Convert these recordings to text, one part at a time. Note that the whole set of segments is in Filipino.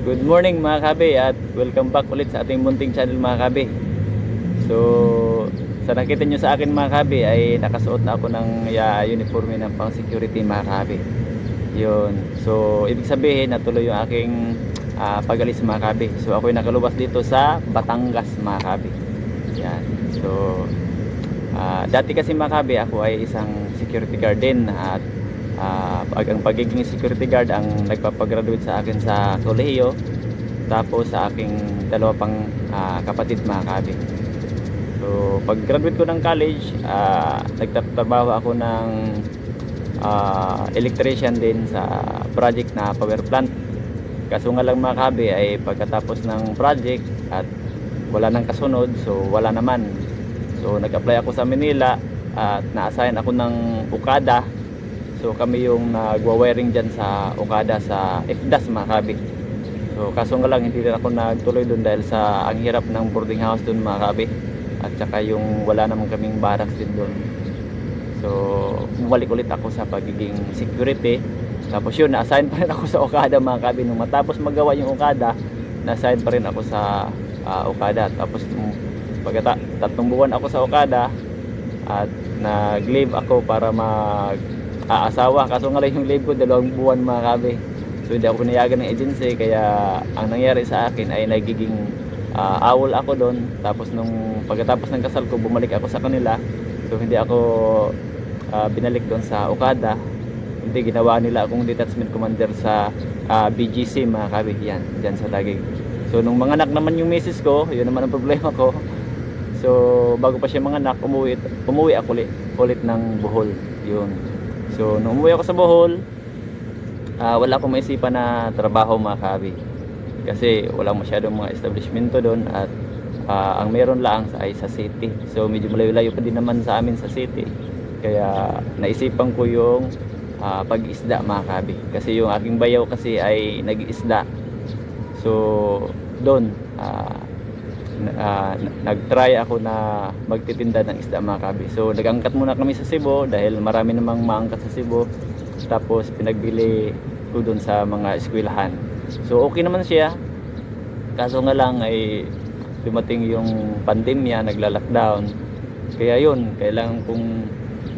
Good morning mga kabe at welcome back ulit sa ating munting channel mga kabe. So, sa nakita nyo sa akin mga kabe ay nakasuot na ako ng ya, uniforme ng pang security mga kabe. Yun. So, ibig sabihin natuloy yung aking ah, pag-alis mga kabe. So, ako'y nakalubas dito sa Batangas mga kabe. Yan. So, ah, dati kasi mga kabe ako ay isang security guard din at Ah, pag ang pagiging security guard ang nagpapagraduate sa akin sa kolehiyo tapos sa aking dalawa pang ah, kapatid mga kabi so pag graduate ko ng college ah, nagtatrabaho ako ng ah, electrician din sa project na power plant. Kaso nga lang mga kabi ay pagkatapos ng project at wala nang kasunod so wala naman. So nag-apply ako sa Manila at na-assign ako ng Okada So kami yung nagwa-wiring dyan sa Okada sa FDAS mga kabi. So kaso nga lang hindi rin ako nagtuloy doon dahil sa ang hirap ng boarding house doon mga kabi. At saka yung wala naman kaming barracks din doon. So bumalik ulit ako sa pagiging security. Tapos yun, na-assign pa rin ako sa Okada mga kabi. Nung matapos magawa yung Okada, na-assign pa rin ako sa ah, Okada. Tapos pagkata tatlong buwan ako sa Okada at nag-leave ako para mag aasawa. Kaso nga lang yung leave ko dalawang buwan mga kabe so hindi ako pinayagan ng agency kaya ang nangyari sa akin ay nagiging ah, awol ako doon. Tapos nung pagkatapos ng kasal ko bumalik ako sa kanila. So hindi ako ah, binalik doon sa Okada. Hindi ginawa nila akong detachment commander sa ah, BGC mga kabe yan dyan sa Taguig. So nung mga anak naman yung misis ko yun naman ang problema ko. So bago pa siya mga anak umuwi, umuwi ako ulit, ulit ng Bohol. Yun So, nung umuwi ako sa Bohol, ah, wala akong maisipan na trabaho mga kabi. Kasi wala masyadong mga establishmento doon at ah, ang meron lang ay sa city. So, medyo malayo-layo pa din naman sa amin sa city. Kaya naisipan ko yung ah, pag-isda mga kabi. Kasi yung aking bayaw kasi ay nag-isda. So, doon, ah, na- nag-try ako na magtitinda ng isda mga kabi. So nagangkat muna kami sa Cebu dahil marami namang maangkat sa Cebu. Tapos pinagbili ko dun sa mga eskwelahan. So okay naman siya. Kaso nga lang ay dumating yung pandemya, nagla-lockdown. Kaya yun, kailangan kong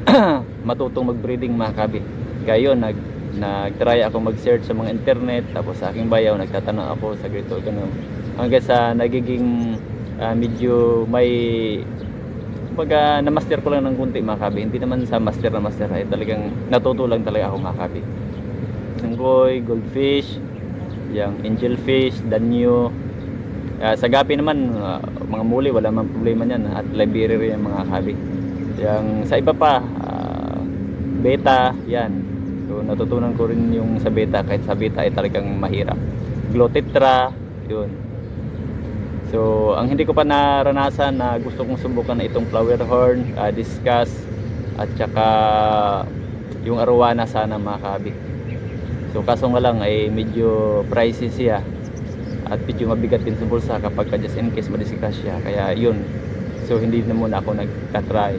matutong mag-breeding mga kabi. Kaya yun, nag nag-try ako mag-search sa mga internet tapos sa aking bayaw nagtatanong ako sa ganito ganun hanggang sa nagiging ah, medyo may pagka na-master ko lang ng kunti makabi hindi naman sa master na master ay talagang natuto lang talaga ako makabi sanggoy, goldfish yung angelfish, danyo Ah, sa gapi naman ah, mga muli wala man problema niyan at library yung mga kabi yung sa iba pa ah, beta yan. So natutunan ko rin yung sa beta kahit sa beta ay talagang mahirap. Glotetra yun So, ang hindi ko pa naranasan na gusto kong subukan na itong flower horn, uh, discuss, at saka yung arowana sana makabi. So, kaso nga lang ay medyo pricey siya at medyo mabigat din sa bulsa kapag ka just in case madiscuss siya. Kaya yun. So, hindi na muna ako nagka-try.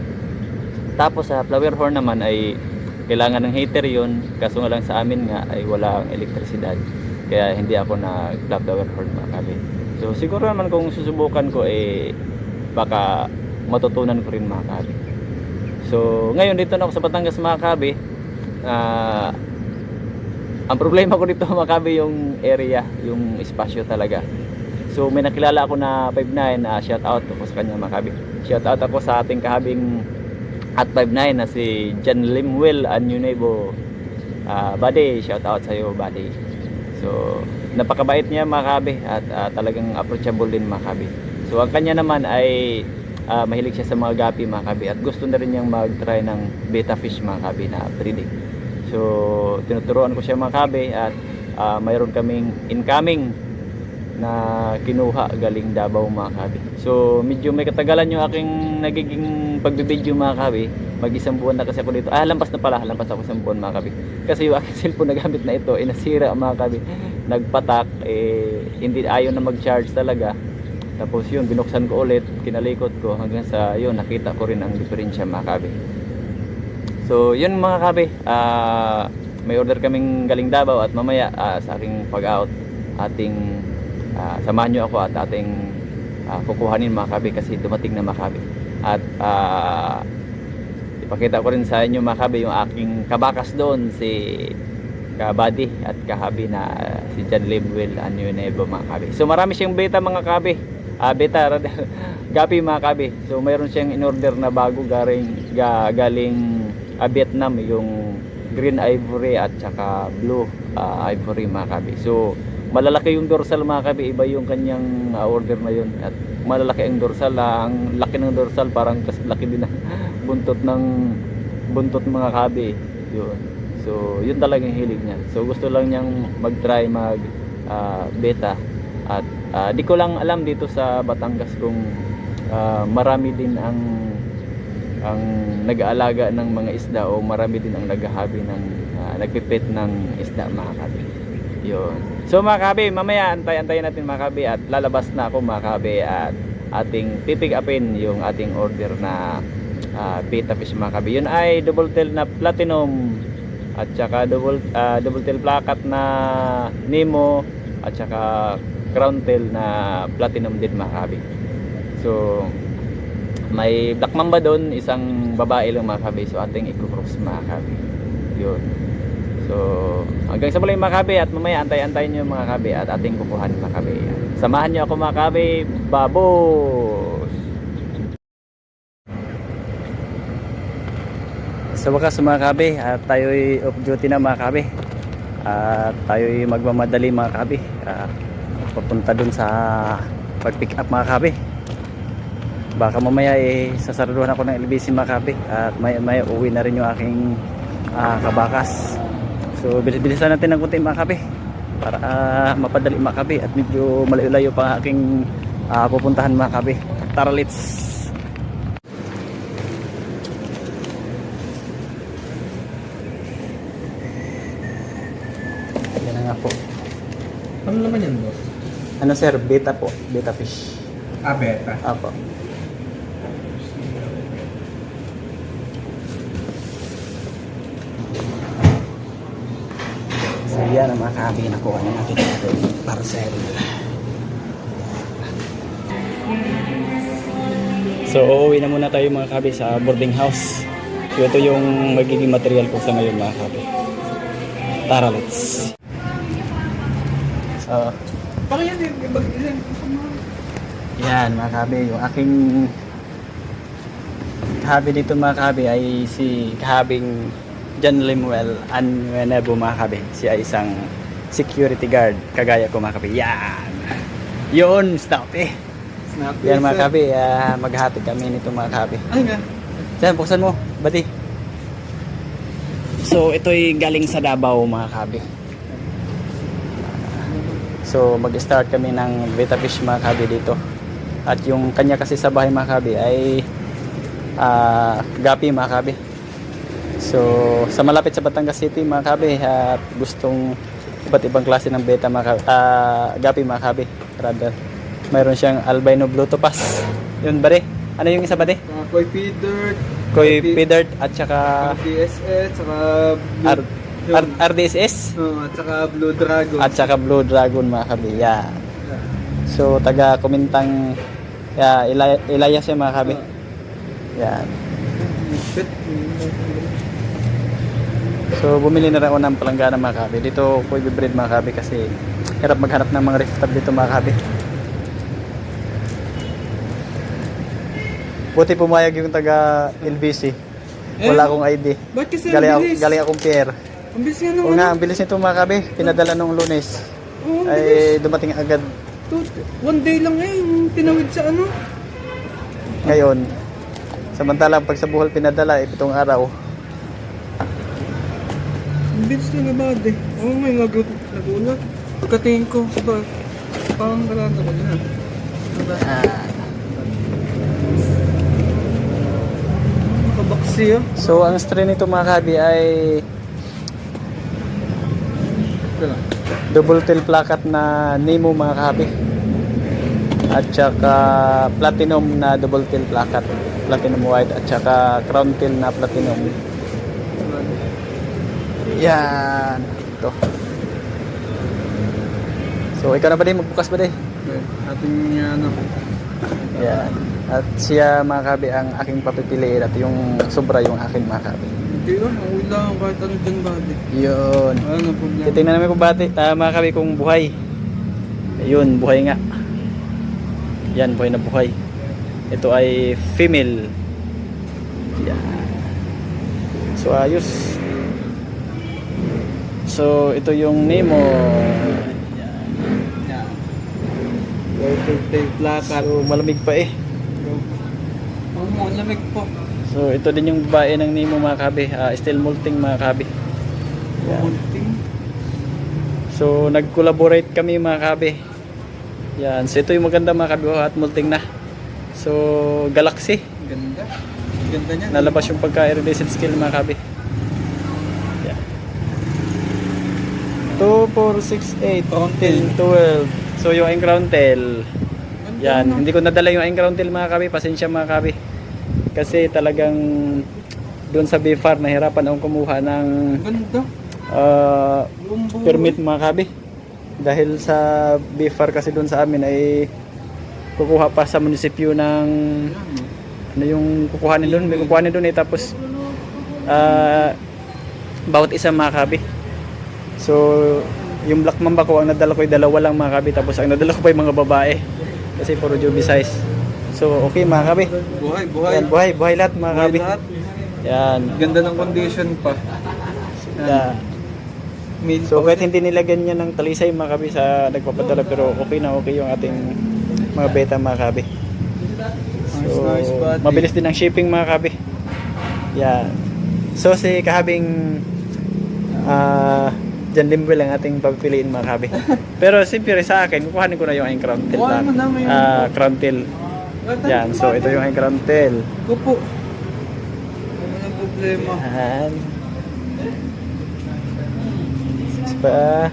Tapos sa flower horn naman ay kailangan ng heater yun. Kaso nga lang sa amin nga ay walang elektrisidad. Kaya hindi ako nag-flower horn makabi. So siguro naman kung susubukan ko eh baka matutunan ko rin mga kabi. So ngayon dito na ako sa Batangas mga kabi. Ah, ang problema ko dito mga kabi yung area, yung espasyo talaga. So may nakilala ako na 59 na shout out ako sa kanya mga kabi. Shout out ako sa ating kahabing at 59 na si John Limwell Anyunebo. Ah, buddy, shout out sa iyo, buddy. So, napakabait niya mga kabi at ah, talagang approachable din mga kabi. So, ang kanya naman ay ah, mahilig siya sa mga gapi mga kabi at gusto na rin niyang mag-try ng beta fish mga kabi na breeding. So, tinuturuan ko siya mga kabi at ah, mayroon kaming incoming na kinuha galing Davao mga kabi. So, medyo may katagalan yung aking nagiging pagbibideo mga kabi. Mag-isang buwan na kasi ako dito. Ah, lampas na pala. Lampas ako isang buwan mga kabi. Kasi yung aking cellphone na gamit na ito, eh, nasira mga kabi. Nagpatak, eh, hindi ayaw na mag-charge talaga. Tapos yun, binuksan ko ulit, kinalikot ko hanggang sa yun, nakita ko rin ang diferensya mga kabi. So, yun mga kabi. Ah, may order kaming galing Davao at mamaya ah, sa aking pag-out ating ah, samahan nyo ako at ating ah, kukuhanin mga kabe kasi dumating na mga kabe. At ah, ipakita ko rin sa inyo mga kabe yung aking kabakas doon si kabady at kahabi na si John Lemuel Anyunevo mga kabe. So marami siyang beta mga kabe. Ah, beta, gapi mga kabe. So mayroon siyang in-order na bago galing, ga, galing ah, Vietnam yung green ivory at saka blue ah, ivory mga kabe. So malalaki yung dorsal mga kabe, iba yung kanyang ah, order na yun. At malalaki ang dorsal, ah, ang laki ng dorsal parang kas laki din ng buntot ng buntot mga kabe. Yun. So, yun talaga yung hilig niya. So, gusto lang niyang mag-try mag ah, beta at ah, di ko lang alam dito sa Batangas kung ah, marami din ang ang nag-aalaga ng mga isda o marami din ang naghahabi ng uh, nagpipit ng isda mga kabi. Yun. So mga kabi, mamaya antay-antayin natin mga kabi at lalabas na ako mga kabi at ating pipick upin yung ating order na uh, beta fish mga kabi. Yun ay double tail na platinum at saka double ah, double tail plakat na Nemo at saka crown tail na platinum din mga kabi. So may black mamba doon, isang babae lang mga kabi. So ating i-cross mga kabi. Yun. So hanggang sa muli mga kabi at mamaya antay-antayin nyo mga kabi at ating kukuhan mga kabi. Samahan nyo ako mga kabi. Babos! Sa wakas mga kabi, at tayo'y off duty na mga kabi. At tayo'y magmamadali mga kabi. Ah, papunta dun sa pag-pick up mga kabi. Baka mamaya eh sasaraduhan ako ng LBC mga kabi. At maya maya uwi na rin yung aking ah, kabakas. So bilis-bilisan natin ng kunti mga. Para ah, mapadali mga. At medyo malayo-layo pa aking ah, pupuntahan mga kabi. Tara let's Yan na nga po. Ano naman yan, boss? Ano sir, beta po, beta fish. Ah, beta. Apo. Yan ang mga kabi na kuha ng ating ating parcel. So uuwi na muna tayo mga kabi sa boarding house. So ito yung magiging material ko sa ngayon mga kabi. Tara let's. So, yan, mga kabe, yung aking kahabi dito mga kabe ay si kahabing John Limuel Anwenebo mga kabe. Siya isang security guard kagaya ko mga kabe. Yan! Yun! Stop eh! Snap Yan mga kabe, ah, maghahatid kami nito mga kabe. Ay nga. Yan, buksan mo. Bati. So, ito'y galing sa Davao mga kabe. So, mag-start kami ng beta fish mga kabe dito. At yung kanya kasi sa bahay mga kabe ay ah, gapi mga kabe. So, sa malapit sa Batangas City mga kabe at gustong iba't ibang klase ng beta mga kabe, ah, gapi mga kabe. Rather, mayroon siyang albino blue topaz. Yun bare. Ano yung isa bare? Uh, Koi Feeder, Koy Pidert at saka RDSS, saka Blue, R- R- RDSS oh, at saka Blue Dragon. at saka Blue Dragon mga kabi. Yeah. So taga Kumintang yeah, Ilaya, Ilaya siya mga kabi. Yan. Bit. So bumili na rin ako ng palanggana mga kabi. Dito ko i-breed mga kabi kasi hirap maghanap ng mga tab dito mga kabi. Buti pumayag yung taga LBC. Wala Eh? akong ID. Ba't kasi Galing, ang bilis? galing akong pier. Ang bilis nga naman. Oo nga, ang bilis nito mga kabi. Pinadala nung lunes. Oo, ang bilis. Ay dumating agad Two- one day lang eh, yung tinawid sa ano. ngayon. Samantalang pag sa Bohol pinadala, eh, pitong araw. Bilis na nabad eh. Oo, may nagulat. nagulat. Pagkatingin ko, diba, parang kalata ko na. Diba? Kabaksi ah. So, ang strain nito mga kabi ay double tail plakat na Nemo mga kabi. At saka platinum na double tail plakat. Platinum white at saka crown tail na platinum. Yan. Ito. So, ikaw na ba din magbukas ba din? Okay. Ating ano. Yan. At siya mga kabi ang aking papipiliin at yung sobra yung akin mga kabi. Hindi lang, okay lang kahit ano dyan buddy. Yun. Na problema. Titingnan namin kung bati, ah, mga kabi kung buhay. Ayun, buhay nga. Yan, buhay na buhay. Ito ay female. Yan. So ayos. So ito yung Nemo. Placard. So malamig pa eh. Oo mo, ang lamig po. So ito din yung babae ng Nemo mga kabi. Ah, still molting mga kabi. Yan. Munting. So nag-collaborate kami mga kabe. Yan, so ito yung maganda mga kabe oh, at multing na. So Galaxy, Ganda. Ganda niya. nalabas yung pagka-iridescent skill mga kabe. Yan. 2, 4, 6, 8, Crown 10, 12. So yung crown tail. Yan, hindi ko nadala yung crown tail mga kabe. Pasensya mga kabe. Kasi talagang doon sa BFAR nahirapan akong kumuha ng Ganda. Lumbo. permit mga kabi dahil sa BFAR kasi doon sa amin ay kukuha pa sa munisipyo ng ano yung kukuhanin doon may kukuhanin doon eh tapos ah, bawat isa mga kabi so yung black mamba ko ang nadala ko ay dalawa lang mga kabi tapos ang nadala ko pa yung mga babae kasi puro jubi size so okay mga kabi Buhay, buhay. yan buhay buhay lahat mga Buhay kabi lahat. yan Ganda ng condition pa. Yeah. Mil So kahit hindi nila ganyan ng talisay mga kabi sa nagpapadala pero okay na okay yung ating mga beta mga kabi. So Nice, nice, buddy. mabilis din ang shipping mga kabi. Yan. So si kahabing ah Jan Limwell ang ating pagpiliin mga kabi. Pero siyempre sa akin, kukuhanin ko na yung aking crown tail. Kuhanin mo na, may- Ah, crown tail. Yan. So ito yung aking crown tail. Kupo. Wala nang problema. Yan. Six pa.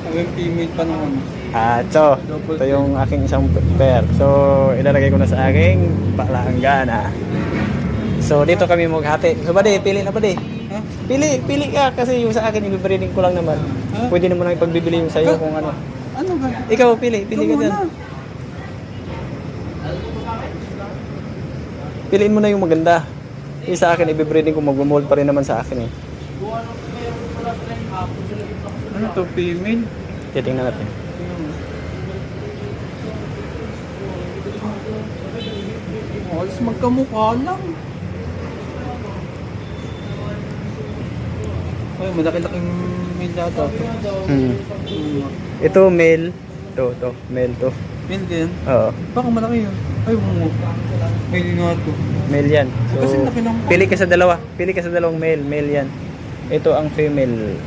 Hanggang female pa naman. Ah, so, ito yung aking isang pair. So, ilalagay ko na sa aking palanggana. So, dito kami maghati. So, bade, pili na bade. Pili, pili ka kasi yung sa akin ibibreeding ko lang naman. Ha? Pwede naman ang ipagbibili yung sa'yo kung ano. Ano ba? Ikaw, pili, pili ka Ikaw dyan. muna. Piliin mo na yung maganda. Yung sa akin, ibibreeding ko mag-mold pa rin naman sa akin eh. Ano to, female? Titingnan natin. Oh, alas magkamukha lang. Ay, malaki-laking male data. Hmm. Hmm. Ito, male. Ito, ito, male to. Male din. Oo, Baka malaki yun. Ay, mo. Male nga to. male yan. So, Kasi laki ng- pili ka sa dalawa. Pili ka sa dalawang male, male yan. Ito ang female.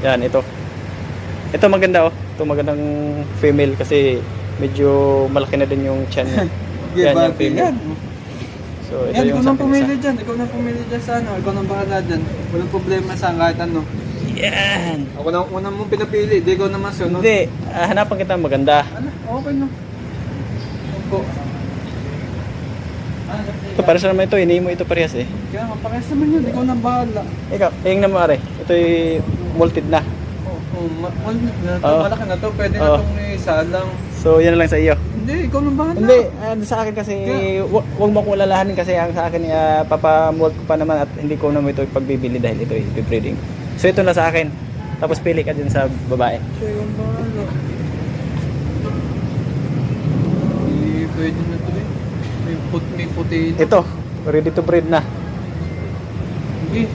Yan, ito. Ito maganda oh. Ito magandang female kasi medyo malaki na din yung chan niya. yan, yung female. yan. So, ito Yan, yung ikaw nang pumili dyan. Ikaw nang pumili dyan sa ano. Ikaw nang bahala dyan. Walang problema sa kahit ano. Yan! Ako na una mong pinapili. Di ikaw naman sunod. Hindi, ah, hanapan kita ng maganda. Ano? Okay na. Opo. Ito, para sa naman ito, hindi mo ito parehas eh. Kaya nga, pakis naman yun. Ikaw nang bahala. Ikaw, tingnan mo are. Ito'y multed na. Oh, oh, ma- na to. Oo. Malaki na to. Pwede na Oo. itong isa lang. So, yan na lang sa iyo. Hindi, ikaw nang bahala. Hindi, ah, sa akin kasi, wa- wag mo akong alalahanin kasi ang sa akin, uh, papamold ko pa naman at hindi ko naman ito pagbibili dahil ito ay breeding. So ito na sa akin. Tapos pili ka din sa babae. Siya yung bahala. Hindi, pwede na to eh. May, put, may puti na. Ito, ready to breed na. Hindi.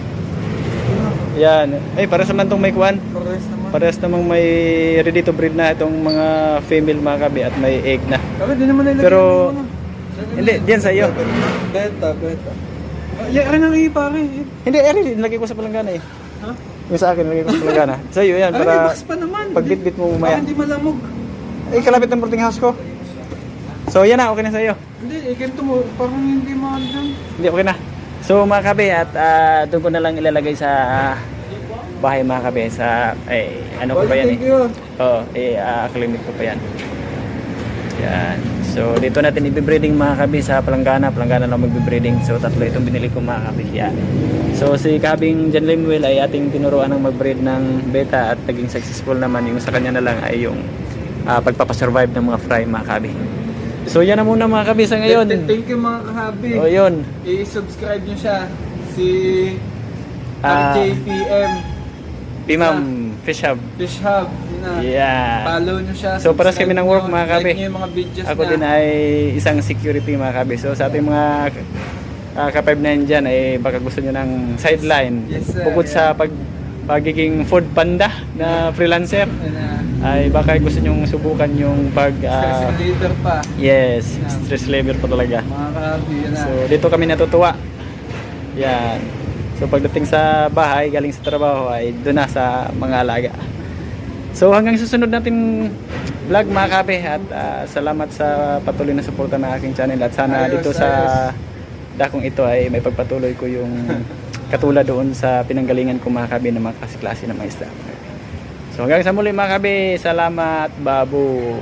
Yan. Ay, para sa man itong may kwan. Pares naman. Parehas namang may ready to breed na itong mga female mga kabi at may egg na. Pero di naman nilagyan Pero, mo ano. Hindi, diyan sa iyo. Beta, beta. Ah, yeah, ano nang pare? Hindi, eh, nilagay ko sa palanggana eh. Ha? Yung sa akin, nilagay ko sa palanggana. Sa iyo yan, para box pa naman. pagbitbit mo mamaya. hindi malamog. Eh, kalapit ng boarding house ko. So, yan na, okay na sa iyo. Hindi, eh, ganito mo. Parang hindi mahal dyan. Hindi, okay na. So mga kabe, at ah, doon ko na lang ilalagay sa ah, bahay mga kabe. Sa, eh, ano ko ba yan eh? Oo, eh, uh, clinic ko pa yan. Yan. So dito natin i-breeding mga kabi sa Palanggana. Palanggana lang magbe-breeding. So tatlo itong binili ko mga kabi. Yan. So si Kabing John Lemuel ay ating tinuruan ng mag-breed ng beta at naging successful naman. Yung sa kanya na lang ay yung ah, pagpapasurvive ng mga fry mga kabi. So yan na muna mga kabi sa ngayon. Th- Thank you mga kahabi. O yun. I-subscribe nyo siya. Si Ah. RJPM Pimam Fish Hub. Fish Hub. Yun na. Yeah. Follow nyo siya. So, para sa subscribe kami ng work, mga kabi. Like nyo yung mga videos Ako na. din ay isang security mga kabi. So sa ating mga uh, ka-5 na yan dyan ay baka gusto nyo ng sideline. Yes, sir. Bukod sa pag pagiging food panda na freelancer ay baka gusto nyo subukan yung pag Stress ah, reliever pa. yes, stress level pa talaga. Mga na. So dito kami natutuwa. Yan. So pagdating sa bahay, galing sa trabaho ay doon na sa mga alaga. So hanggang susunod natin vlog mga kape at ah, salamat sa patuloy na suporta ng aking channel at sana Ayos, dito sa dakong ito ay may pagpatuloy ko yung katulad doon sa pinanggalingan ko mga kabe ng mga klase-klase ng mga isda. So hanggang sa muli mga kabe, salamat, babo.